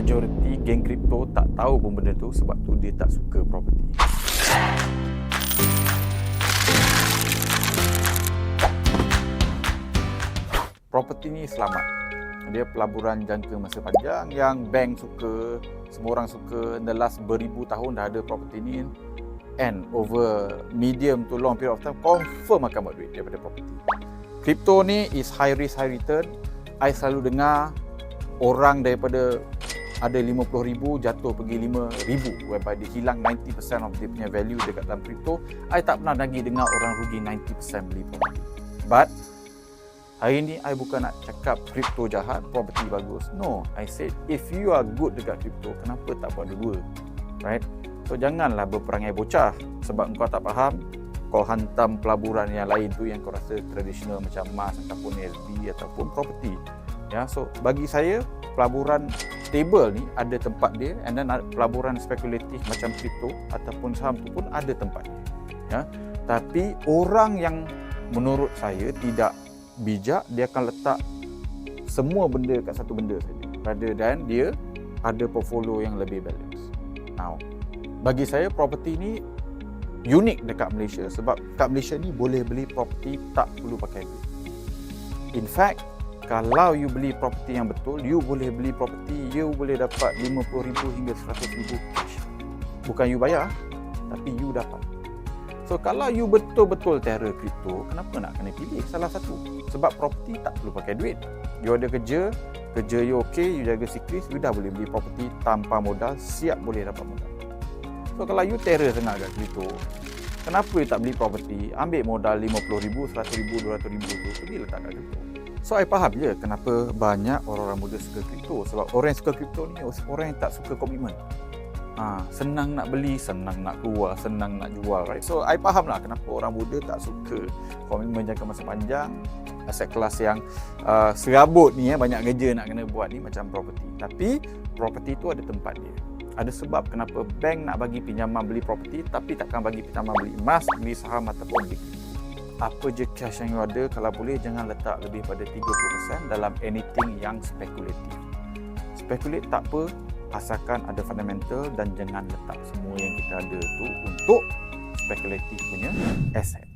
majoriti geng kripto tak tahu pun benda tu sebab tu dia tak suka property. Property ni selamat. Dia pelaburan jangka masa panjang yang bank suka, semua orang suka. In the last beribu tahun dah ada property ni and over medium to long period of time confirm akan buat duit daripada property. Crypto ni is high risk high return. I selalu dengar orang daripada ada 50,000 jatuh pergi 5,000 whereby dia hilang 90% of dia punya value dekat dalam crypto. I tak pernah lagi dengar orang rugi 90% beli property. But hari ni I bukan nak cakap crypto jahat, property bagus. No, I said if you are good dekat crypto, kenapa tak buat dua-dua? Right? So janganlah berperangai bocah sebab kau tak faham kau hantam pelaburan yang lain tu yang kau rasa tradisional macam emas ataupun LB ataupun property. Ya, so bagi saya pelaburan stable ni ada tempat dia and then pelaburan spekulatif macam kripto ataupun saham tu pun ada tempat dia. Ya. Tapi orang yang menurut saya tidak bijak dia akan letak semua benda kat satu benda saja rather than dia ada portfolio yang lebih balance. Now, bagi saya property ni unik dekat Malaysia sebab kat Malaysia ni boleh beli property tak perlu pakai duit. In fact, kalau you beli property yang betul, you boleh beli property, you boleh dapat RM50,000 hingga RM100,000 cash. Bukan you bayar, tapi you dapat. So kalau you betul-betul terror kripto, kenapa nak kena pilih salah satu? Sebab property tak perlu pakai duit. You ada kerja, kerja you okay, you jaga sikris, you dah boleh beli property tanpa modal, siap boleh dapat modal. So kalau you terror sangat kat kripto, kenapa you tak beli property, ambil modal RM50,000, RM100,000, RM200,000 tu, pergi letak kat kripto. So I faham je kenapa banyak orang-orang muda suka kripto sebab orang yang suka kripto ni orang yang tak suka komitmen. Ha, senang nak beli, senang nak keluar, senang nak jual, right? So I faham lah kenapa orang muda tak suka komitmen jangka masa panjang aset kelas yang uh, serabut ni ya banyak kerja nak kena buat ni macam property. Tapi property tu ada tempat dia ada sebab kenapa bank nak bagi pinjaman beli property tapi takkan bagi pinjaman beli emas, beli saham ataupun beli apa je cash yang you ada kalau boleh jangan letak lebih pada 30% dalam anything yang spekulatif. Spekulate tak apa asalkan ada fundamental dan jangan letak semua yang kita ada tu untuk spekulatif punya asset.